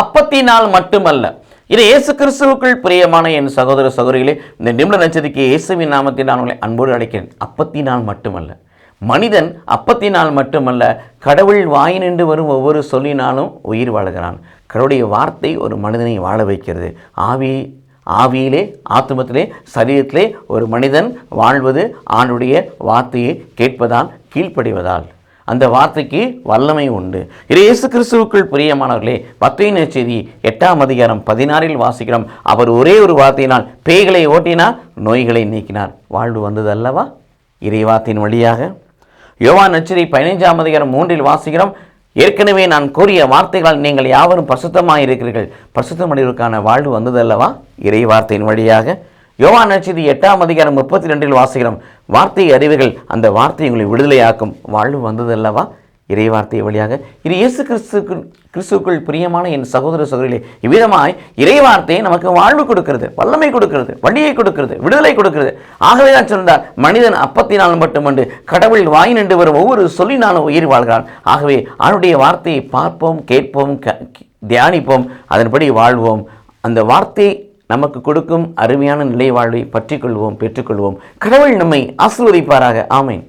அப்பத்தினால் மட்டுமல்ல. இது இயேசு கிறிஸ்துவுக்குள் பிரியமான என் சகோதர சகோதரிகளே இந்த நிமிட நட்சத்திரிக்கு இயேசுவின் நாமத்தில் நான் உங்களை அன்போடு அழைக்கிறேன். அப்பத்தினால் மட்டுமல்ல. மனிதன் அப்பத்தினால் மட்டுமல்ல கடவுள் வாய் நின்று வரும் ஒவ்வொரு சொல்லினாலும் உயிர் வாழ்கிறான். கடவுளுடைய வார்த்தை ஒரு மனிதனை வாழ வைக்கிறது. ஆவி ஆவியிலே ஆத்துமத்திலே சரீரத்திலே ஒரு மனிதன் வாழ்வது ஆண்டுடைய வார்த்தையை கேட்பதால் கீழ்ப்படிவதால். அந்த வார்த்தைக்கு வல்லமை உண்டு. இது இயேசு கிறிஸ்துவுக்குள் பிரியமானவர்களே பத்தின செய்தி எட்டாம் அதிகாரம் பதினாறில் வாசிக்கிறோம். அவர் ஒரே ஒரு வார்த்தையினால் பேய்களை ஓட்டினார் நோய்களை நீக்கினார். வாழ்வு வந்தது அல்லவா இறைவாத்தின் வழியாக. யோவான் நச்சிரி பதினைஞ்சாம் அதிகாரம் மூன்றில் வாசிக்கிறோம். ஏற்கனவே நான் கூறிய வார்த்தைகளால் நீங்கள் யாவரும் பிரசுத்தமாக இருக்கிறீர்கள் பரிசுத்தமடைவதற்கான வாழ்வு வந்ததல்லவா? இறை வார்த்தையின் வழியாக. யோவான் நச்சிதி எட்டாம் அதிகாரம் முப்பத்தி ரெண்டில் வாசிக்கிறோம். வார்த்தை அறிவுகள் அந்த வார்த்தை உங்களை விடுதலையாக்கும். வாழ்வு வந்ததல்லவா? இறை வார்த்தை வழியாக. இது இயேசு கிறிஸ்துக்குள் கிறிஸ்துக்குள் பிரியமான என் சகோதர சகோதரிகளே இவ்விதமாய் இறை வார்த்தை நமக்கு வாழ்வு கொடுக்கிறது வல்லமை கொடுக்கிறது வழியை கொடுக்கிறது விடுதலை கொடுக்கிறது. ஆகவே தான் சொன்னார் மனிதன் அப்பத்தினால் மட்டுமன்று கடவுள் வாய் நின்று வரும் ஒவ்வொரு சொல்லினாலும் உயிர் வாழ்கிறான். ஆகவே அவனுடைய வார்த்தையை பார்ப்போம் கேட்போம் தியானிப்போம் அதன்படி வாழ்வோம். அந்த வார்த்தை நமக்கு கொடுக்கும் அருமையான நிலை வாழ்வை பற்றிக்கொள்வோம் பெற்றுக்கொள்வோம். கடவுள் நம்மை ஆசீர்வதிப்பாராக. ஆமேன்.